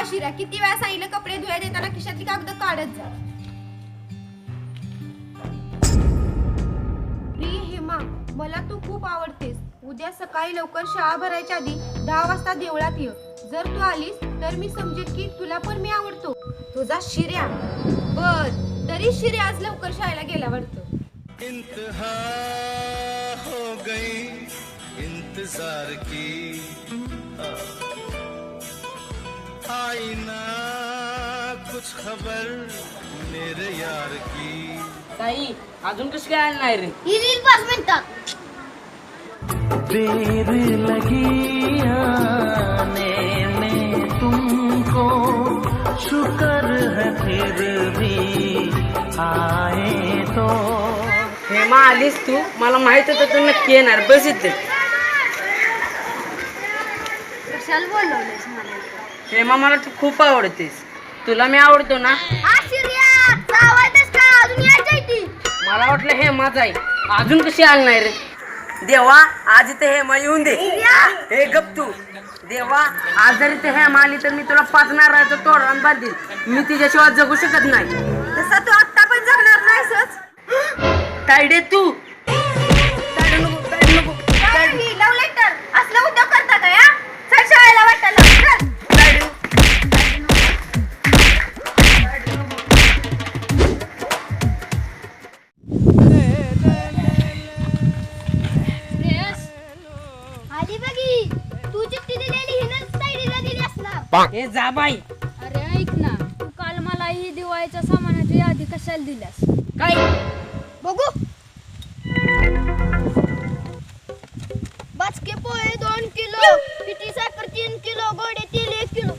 हा शिरा किती वेळा सांगितलं कपडे धुया देताना खिशातली कागद काढत जा. हेमा मला तू खूप आवडतेस. उद्या सकाळी लवकर शाळा भरायच्या आधी दहा वाजता देवळात ये. जर तू आलीस तर मी समजेल की तुला पण मी आवडतो. तुझा शिर्या. बर तरी शिर्या आज लवकर शाळेला गेला वाटतं. इंतहा हो गई इंतजार की आई ना कुछ खबर मेरे यार की। ताई अजून कसं काय आलं नाही रे? ही रील पाच मिनिटात. देर लगी आने में तुमको शुक्र है फिर भी आए तो। हेमा आलीस तू? मला माहीत होतं तू नक्की येणार. बस इथे. कशाला बोलवलंस मला. हेमा मला तू खूप आवडतेस. तुला मी आवडतो ना? ती मला वाटलं हेमाच आहे अजून कशी आली नाही रे? देवा आज इथे हेमा येऊन दे. हे गप तू. देवा आज जर इथे हेमा आली तर मी तुला पाच नारळाचं तोरण बांधील मी तिच्याशिवाय जगू शकत नाही. तसा तू आत्ता पण जगणार नाहीसच. तायडे तू. तायडे नको तायडे नको. तायडे- लव लेटर असलं उद्योग करता का या? चल शाळेला वाटायला. हे जा बाई. अरे ऐक ना. तू काल मला ही दिवाळीच्या सामानाची यादी कशाला दिल्यास? काय? बघू. बाचके पोहे दोन किलो पिठी साखर तीन किलो गोडे तेल एक किलो.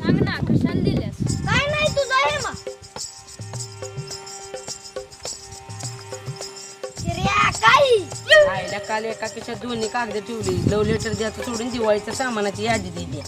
सांग ना कशाला दिल्यास आईला काल एका केशात दोन्ही कागद ठेवली. लव लेटर द्यायचं सोडून दिवाळीच्या सामानाची यादी दिली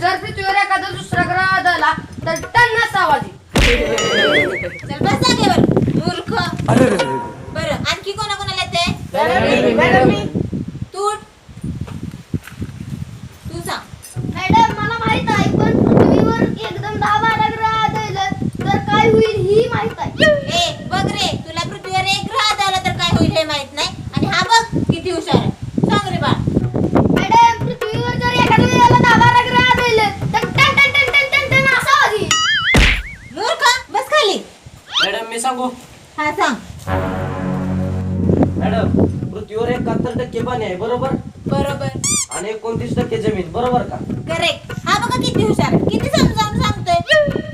जर पृथ्वीवर एखादा दुसरा ग्रह आदळला तर टन्नाच आवाज चल बस जागेवर मूर्ख. बरं आणखी कोणाकोणाला येते तू उठ. तू सांग मॅडम मला माहीत आहे पण पृथ्वीवर एकदम दहा बारा ग्रह आदळलं तर काय होईल ही माहीत आहे ए बघ रे तुला पृथ्वीवर एक ग्रह आला तर काय होईल हे माहीत नाही आणि हा बघ किती हुशार आहे सांग रे बाळ मॅडम पृथ्वीवर जर एखाद्या वेळेला दहा बारा ग्रह आदळलं तर टन टन टन टन टन टन असा आवाज येईल मूर्ख बस खाली मॅडम मी सांगू? हा सांग. मॅडम पृथ्वीवर एकाहत्तर टक्के पाणी आहे बरोबर? बरोबर. आणि एकोणतीस टक्के जमीन बरोबर का? करेक्ट हा बघा किती हुशार. किती समजावून सांगतोय.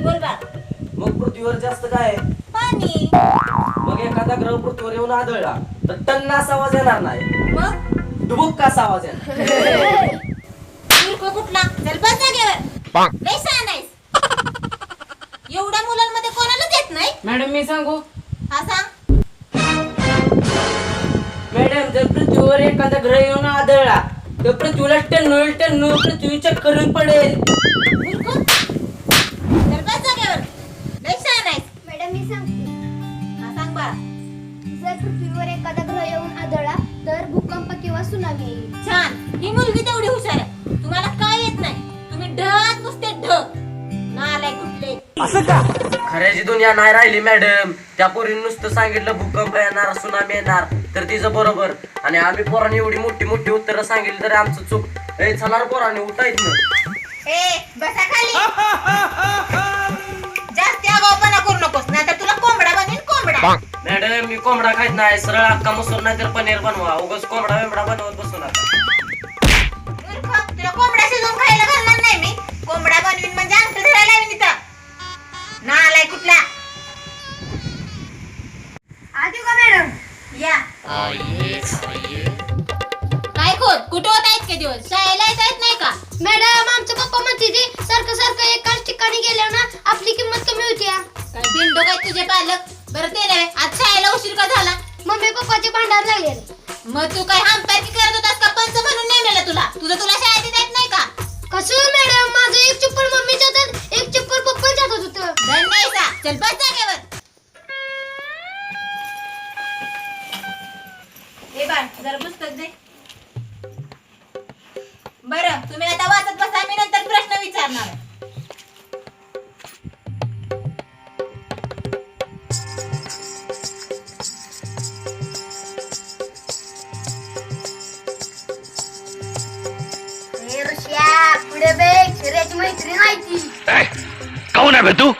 बोल मग पृथ्वीवर जास्त काय आहे? पाणी. मग एखादा ग्रह पृथ्वीवर येऊन आदळला तर टन्ना असा आवाज येणार नाही. मग? डुबुक असा आवाज येणार. मूर्ख कुठला? चल बस जागेवर शहाणा आहेस एवढ्या मुलांमध्ये कोणालाच येत नाही मॅडम मी सांगू? हा सांग. मॅडम जर पृथ्वीवर एखादा ग्रह येऊन आदळला तर पृथ्वीला टन्नू टन्नू पृथ्वी चक्कर येऊन पडेल. मूर्ख चल बस जागेवर. लय शहाणा आहेस. मॅडम मी सांगते. हा सांग बाळा जर पृथ्वीवर एखादा ग्रह येऊन आदळला तर भूकंप किंवा सुनामी येईल. छान. ही मुलगी तेवढी हुशार आहे. तुम्हाला काय येत नाही. तुम्ही ढग नुसते ढग. नालाय कुठले? खऱ्याची दुनिया नाही राहिली मॅडम त्या पोरीने नुसतं सांगितलं भूकंप येणार सुनामी येणार. तर तिचं बरोबर. आणि आम्ही पोरांनी एवढी मोठी मोठी उत्तरं सांगितली तरी आमचं चूक ए चला रे पोरांनी उठायच ए बसा खाली. जास्त आगाऊपणा करू नकोस नाहीतर तुला मॅडम मी कोंबडा खात नाही सरळ अक्का मसूर नाही तर पनीर बनवा. उगाच कोंबडा बिंबडा बनवत बसू नका मूर्ख, तुला कोंबडा शिजवून खायला घालणार नाही मी. कोंबडा बनवीन म्हणजे अंगठ धरायला लावीन इथं. ना आलाय कुठला आधी का मॅडम? या. काय खोत कुठं होता इतके दिवस? शाळेला येता येत नाही का? मॅडम आमचं पप्पा म्हणते ते सारखं सारखं एकाच ठिकाणी गेल्यावर ना आपली किंमत कमी होती हा. काय बिंडो काय तुझे पालक? बरं ते नाही आज शाळेला उशीर का झाला? मम्मी पप्पाचे भांडार लागले मग तू काय हंपायकी करत होतास का? पंच म्हणून नेलेला तुला? तुझं तुला शाळेत येता येत नाही का? कसं मॅडम? बस जागेवर ए बाळ जरा पुस्तक दे. बरं तुम्ही आता वाचत बसा मी नंतर प्रश्न विचारणार आहे. पुढे बे शिर्याची मैत्रीण आहे ती. कौन है बे तू?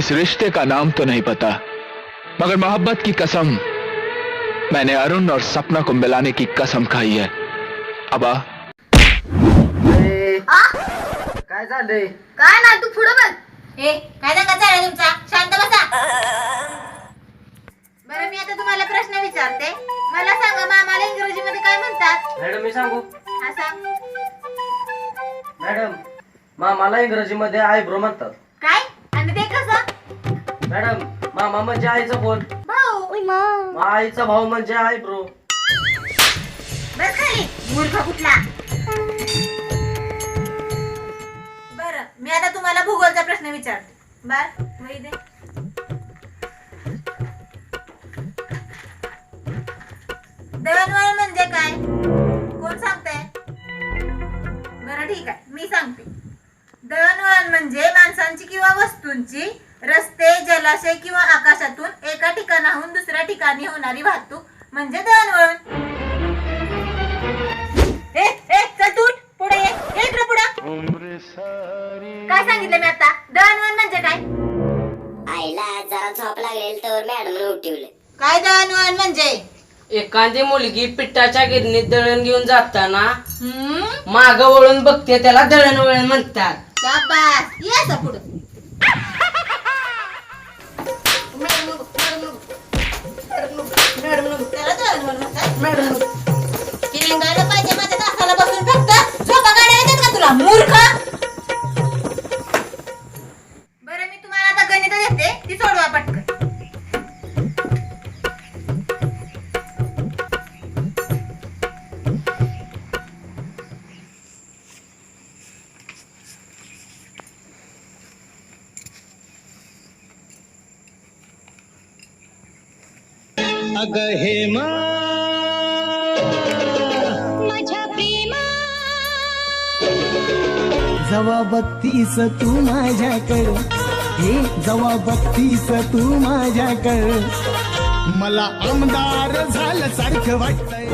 इस रिश्ते का नाम तो नहीं पता मगर मोहब्बत की कसम मैंने अरुण और सपना को मिलाने की कसम खाई है। अब। आ? काय झालंय? काय ना तू पुढे बघ. ए काय दंगा चालला तुमचा? शांत बसा. बरं मी आता तुम्हाला प्रश्न विचारते. मला सांगा मामाला इंग्रजीमध्ये काय म्हणतात? मॅडम मी सांगू? हा सांग. मॅडम मामाला इंग्रजीमध्ये आयब्रो म्हणतात. मॅडम मामा म्हणजे आईचा बोल भाऊ. मग आईचा भाऊ म्हणजे आयब्रो बस खाली. मूर्ख कुठला? बर मी आता तुम्हाला भूगोलचा प्रश्न विचारते. बर वही दे. दळणवळण म्हणजे काय? कोण सांगते बरं ठीक आहे. मी सांगते. दळणवळण म्हणजे माणसांची किंवा वस्तूंची रस्ते जलाशय किंवा आकाशातून एका ठिकाणाहून दुसऱ्या ठिकाणी होणारी वाहतूक म्हणजे दळणवळण. काय सांगितलं मी आता? दळणवळण म्हणजे काय? आईला जरा झोप लागेल तर मॅडम उठवले. काय दळणवळण म्हणजे? एखादी मुलगी पिठाच्या गिरणीत दळण घेऊन जाताना हम्म? माग वळून बघते त्याला दळणवळण म्हणतात. शाबास. ये असं पुढं. त्याला दळणवळण म्हणतात किरंगायला पाहिजे माझ्या बत्तीस तू माझ्याकडे. हे जवा बत्तीस तू माझ्याकडे. मला आमदार झालं सारखं वाटतंय.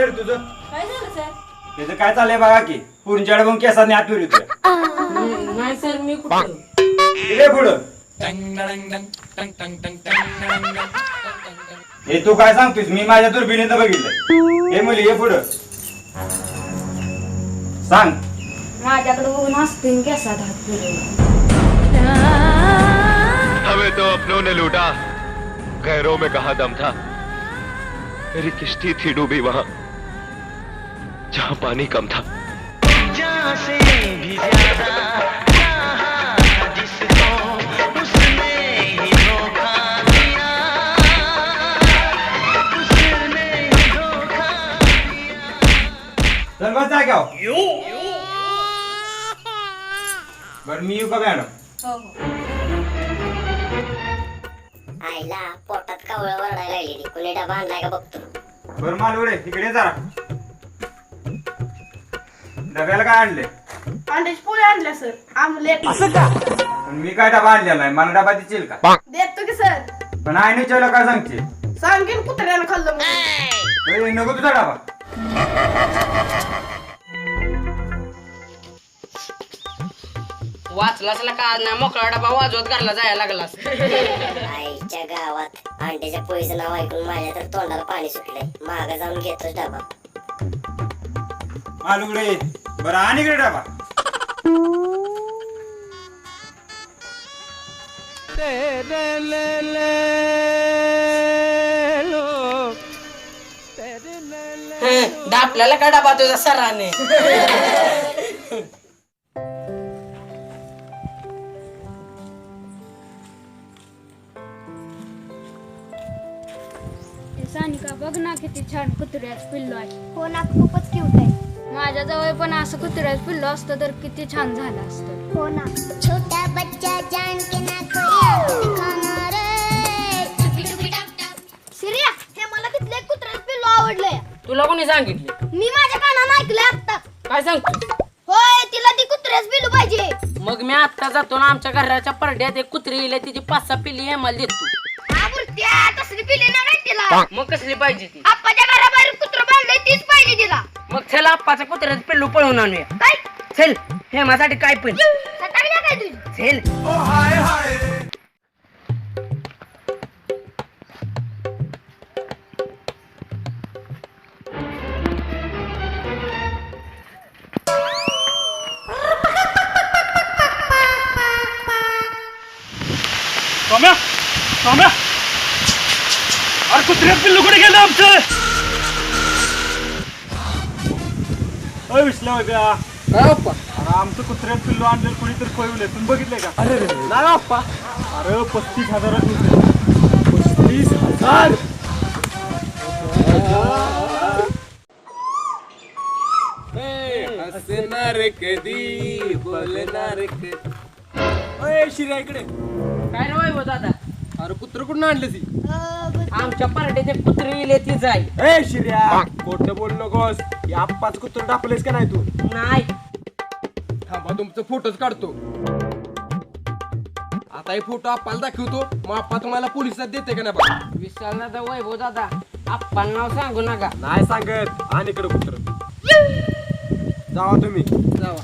चाललंय रे तुझं? काय झालं सर? तुझं काय चाललंय बघा की पुरींच्याकडे मग केसाने हात फिरवतोय. नाही सर मी कुठं? इकडे पुढं. हे तू काय सांगतोस मी माझ्या दुर्बिणीनं बघितलं हे मुली ये पुढं. सांग. माझ्याकडे बघून हसतील केसात हात फिरवला हमें तो अपनों ने लूटा. गैरों में कहा दम था. मेरी किश्ती थी डूबी वहां. जहां पानी कम था। जहाँ से भी ज्यादा चाहा जिसको उसने ही धोखा दिया। उसने ही धोखा चल बस जाग्यावर बरं मी येऊ का मॅडम हो हो. आईला पोटात कावळं वरडायला लागलेली कुणी डबा आणलाय का बघतो? बरं मालवडे इकडे ये जरा डब्याला काय आणले? अंड्याची पोळी आणल्या सर. आमलेट. पण मी काय डबा आणलेला नाही मला डबा देशील का? देतो की सर. पण आई विचारलं काय सांगते? सांगेन कुत्र्यानं खाल्लं म्हणून. ए, नको तुझा डबा. वाचला असला का? आज नाही मोकळा डबा वाजवत घरला जायला लागलास. आईच्या गावात अंड्याच्या पोळीचं नाव ऐकून माझ्या तर तोंडाला पाणी सुटलंय. मागं जाऊन घेतोच डबा. मालुगडे बरं आणि इकडे डबा आपल्याला का डबा तुझा सराने? हे सानिका बघ ना किती छान कुत्र्याच पिल्लो आहे. हो ना खूपच क्यूट आहे. माझ्या जवळ पण असं कुत्र्याच पिल्लो असतं तर किती छान झालं असतं. हो ना. छोटा बच्चा जान के ना कोई सिरिया हे मला तिथले कुत्र्याचं पिल्लू आवडलंय. तुला कोणी सांगितले? मी माझ्या कानानं ऐकलंय आता काय सांगतो होय तिला ती कुत्र्याच पिल्लू पाहिजे. मग मी आता जातो ना आमच्या घराच्या परड्यात एक कुत्री येईल तिची पाच सहा पिल्ली आहे मला देतो. हा बुरट्या तसली पिल्ली नाही तिला. मग कसली पाहिजे ती? आप्पाच्या घराबाहेर कुत्र बांधलंय तीच पाहिजे तिला. मग चला आप्पाच्या कुत्र्याचं पिल्लू पळून आणूया. काय? चल हे माझ्यासाठी काय पण. सटाकल्या काय तुझी? चल. टॉम्या टॉम्या अरे कुत्र्या पिल्लू कुठे गेलं आमचं? अय विसल्या वगैरे काय अप्पा. अरे आमचं कुत्र्यात पिल्लू आणलेलं कुणीतरी पळवलंय तुम्ही बघितलंय का? अरे नाही अप्पा? अरे पस्तीस हजारात होते. पस्तीस हजार? शिर्या इकडे. काय रे वैभव दादा? अरे कुत्र कुठून आणलं ती आमच्या पार्टीचे कुत्री येईल ती जाईल ए शिर्या खोटं बोल नकोस. या आप्पाच कुत्र टाकलेस का नाही तू? नाही. थांबा तुमचं फोटोच काढतो. आता हे फोटो आप्पाला दाखवतो. मग आप्पा तुम्हाला पोलिसात देते का नाही बघा विशाल दादा वैभव दादा आप्पा नाव सांगू नका. नाही सांगत. आणि इकडे कुत्र. जावा तुम्ही. जावा.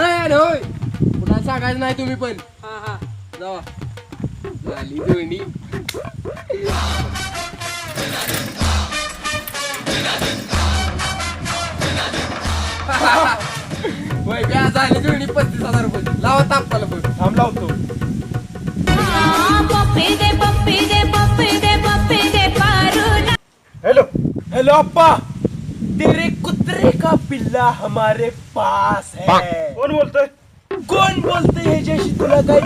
अय होय. कुणाला सांगायचं नाही तुम्ही पण. हा हा. जावा. झाली दोन्ही झाली पस्तीस हजार रुपये. लावा पण थांब लावतो. हेलो हेलो अप्पा तेरे कुत्रे का पिल्ला हमारे पास है। कोण बोलतोय कोण बोलतोय ह्याच्याशी तुला काही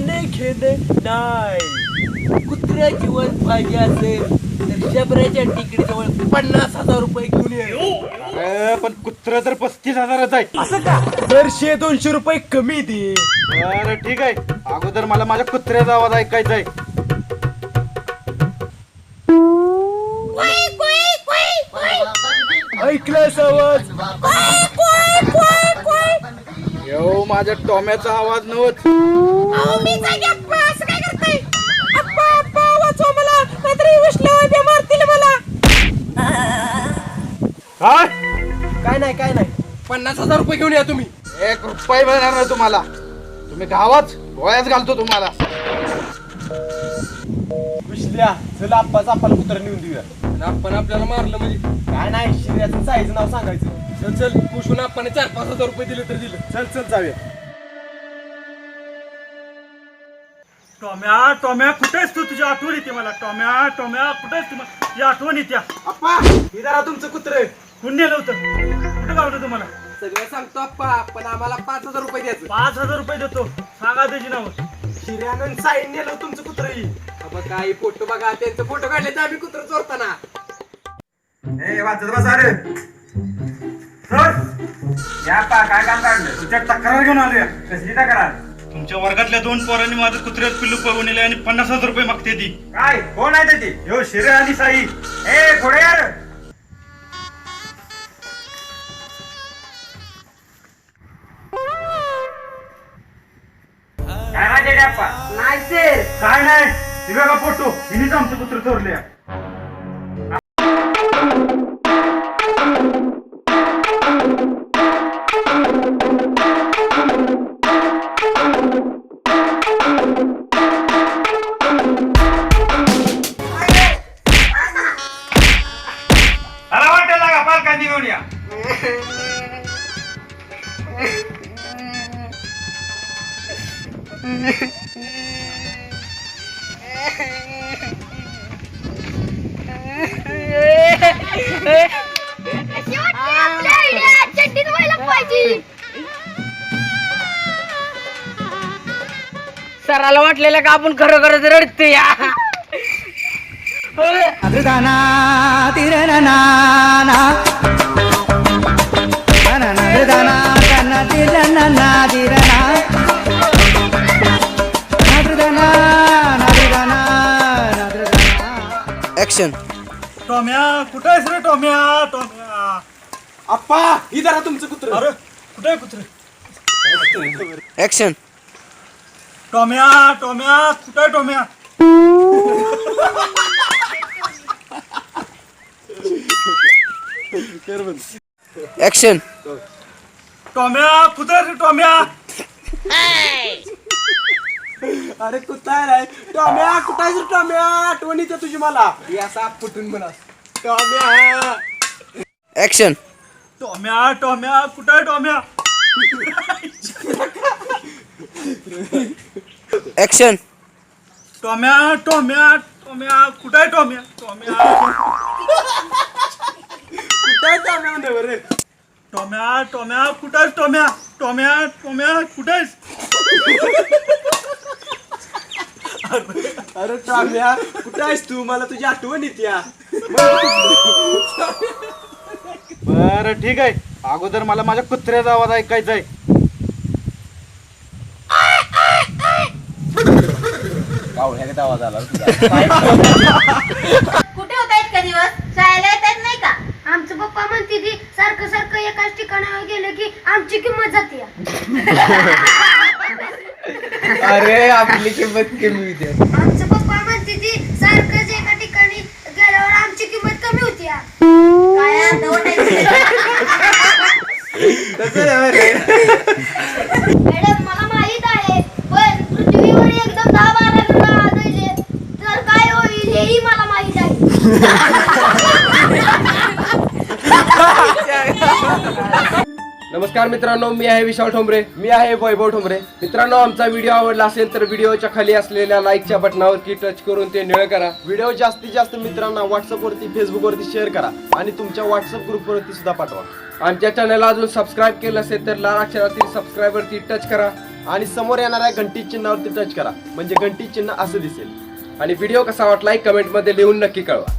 देणे घेणे नाही कुत्र्या जीवन पाहिजे असेल तर शबराच्या टिकडी जवळ पन्नास हजार रुपये घेऊन ये. पण कुत्र तर पस्तीस हजाराच आहे असं का? तर शे दोनशे रुपये कमी दे. बरं ठीक आहे. अगोदर मला माझ्या कुत्र्याचा आवाज ऐकायचा आहे. ऐकलास आवाज? यो माझ्या टोम्याचा आवाज नव्हत. काय काय? नाही काय नाही. पन्नास हजार रुपये घेऊन या तुम्ही. एक रुपये मिळणार नाही तुम्हाला. तुम्ही गावात गोळ्याच घालतो तुम्हाला. विसल्या चला आप्पाचा आपल्याला कुत्रा नेऊन देऊया. आणि आपण आपल्याला मारलं म्हणजे? काय नाही शिर्याचं साईज नाव सांगायचं. चल चल पुसून आपण चार पाच हजार रुपये दिले तर दिलं. चल चल जाऊया. टॉम्या टॉम्या कुठेस तू? तुझी आठवण येते मला. टॉम्या टॉम्या कुठेस तू? तुझी आठवण येते. आप्पा हे जरा तुमचं कुत्र. कोण नेलं होतं? कुठं गावलं तुम्हाला? सगळं सांगतो आप्पा पण आम्हाला पाच हजार रुपये द्यायचं. पाच हजार रुपये देतो. सांगा त्याची नाव. शिर्यानं साईड नेलं तुमचं कुत्र बाबा काय फोटो बघा त्यांचे फोटो काढले तर आम्ही कुत्र चोरताना. ए वाचत बसा रे. या पा काय काम काढलं? तुमच्या तक्रार घेऊन आलोय. कसली तक्रार? आमच्या वर्गातल्या दोन पोरांनी माझं कुत्र्यात पिल्लू पळवून नेले आणि पन्नास हजार रुपये मागते ती. काय? कोण आहे ते ह्यो शिरे आणि साई. ए थोडे यार. काय माझे डॅप्पा? नाही सर काय नाही. दिव्या का फोटो हिनीच आमचं कुत्र चोरले. सराला वाटलेलं का आपण खरं खरंच रडतो या ऍक्शन टॉम्या कुठं आहेस रे टॉम्या? टॉम्या. आप्पा ही जरा तुमचं कुत्र. अरे कुठे आहे कुत्रे? ऍक्शन टॉम्या टॉम्या कुठे आहे टॉम्या? ऍक्शन टॉम्या कुठे आहे रे टॉम्या? अरे कुठं आहे टॉम्या कुठं आहे टॉम्या? आठवण येते तुझी मला. ही असा फुटून म्हणा टॉम्या. ऍक्शन टॉम्या टॉम्या कुठे आहे टॉम्या? ऍक्शन टॉम्या टॉम्या टॉम्या कुठे आहे टॉम्या? टॉम्या. कुठं आहे टॉम्या म्हणे बरं टॉम्या टॉम्या कुठे आहेस टॉम्या? टॉम्या टॉम्या कुठे आहेस? अरे टॉम्या कुठं आहेस तू? मला तुझी आठवण येते या. बरं ठीक आहे. अगोदर मला माझ्या कुत्र्याचा आवाज ऐकायचा आहे. आवाज आला. कुठे होता इतका दिवस? शाळेला येत आहेत नाही का? आमचं पप्पा म्हणते की सारखं सारखं एकाच ठिकाणावर गेलं की आमची किंमत जाते. अरे आपली किंमत कमी होती. आमचं पप्पा म्हणते की सारखंच एका ठिकाणी गेल्यावर आमची किंमत कमी होती काय अर्धवट मॅडम मला माहीत आहे पण पृथ्वीवर एकदम दहा बारा ग्रह आढळले तर काय होईल हेही मला माहीत आहे. नमस्कार मित्रांनो मी आहे विशाल ठोंबरे. मी आहे वैभव ठोंबरे. मित्रांनो आमचा व्हिडिओ आवडला असेल तर व्हिडिओच्या खाली असलेल्या लाईकच्या बटनावरती टच करून ते निळ करा. व्हिडिओ जास्तीत जास्त मित्रांना व्हॉट्सअप वरती फेसबुक वरती शेअर करा आणि तुमच्या व्हॉट्सअप ग्रुप वरती सुद्धा पाठवा. आमच्या चॅनलला अजून सबस्क्राईब केलं असेल तर लाल अक्षरातील सबस्क्राईब वरती टच करा आणि समोर येणाऱ्या घंटी चिन्हावरती टच करा. म्हणजे घंटी चिन्ह असं दिसेल. आणि व्हिडिओ कसा वाटला कमेंटमध्ये लिहून नक्की कळवा.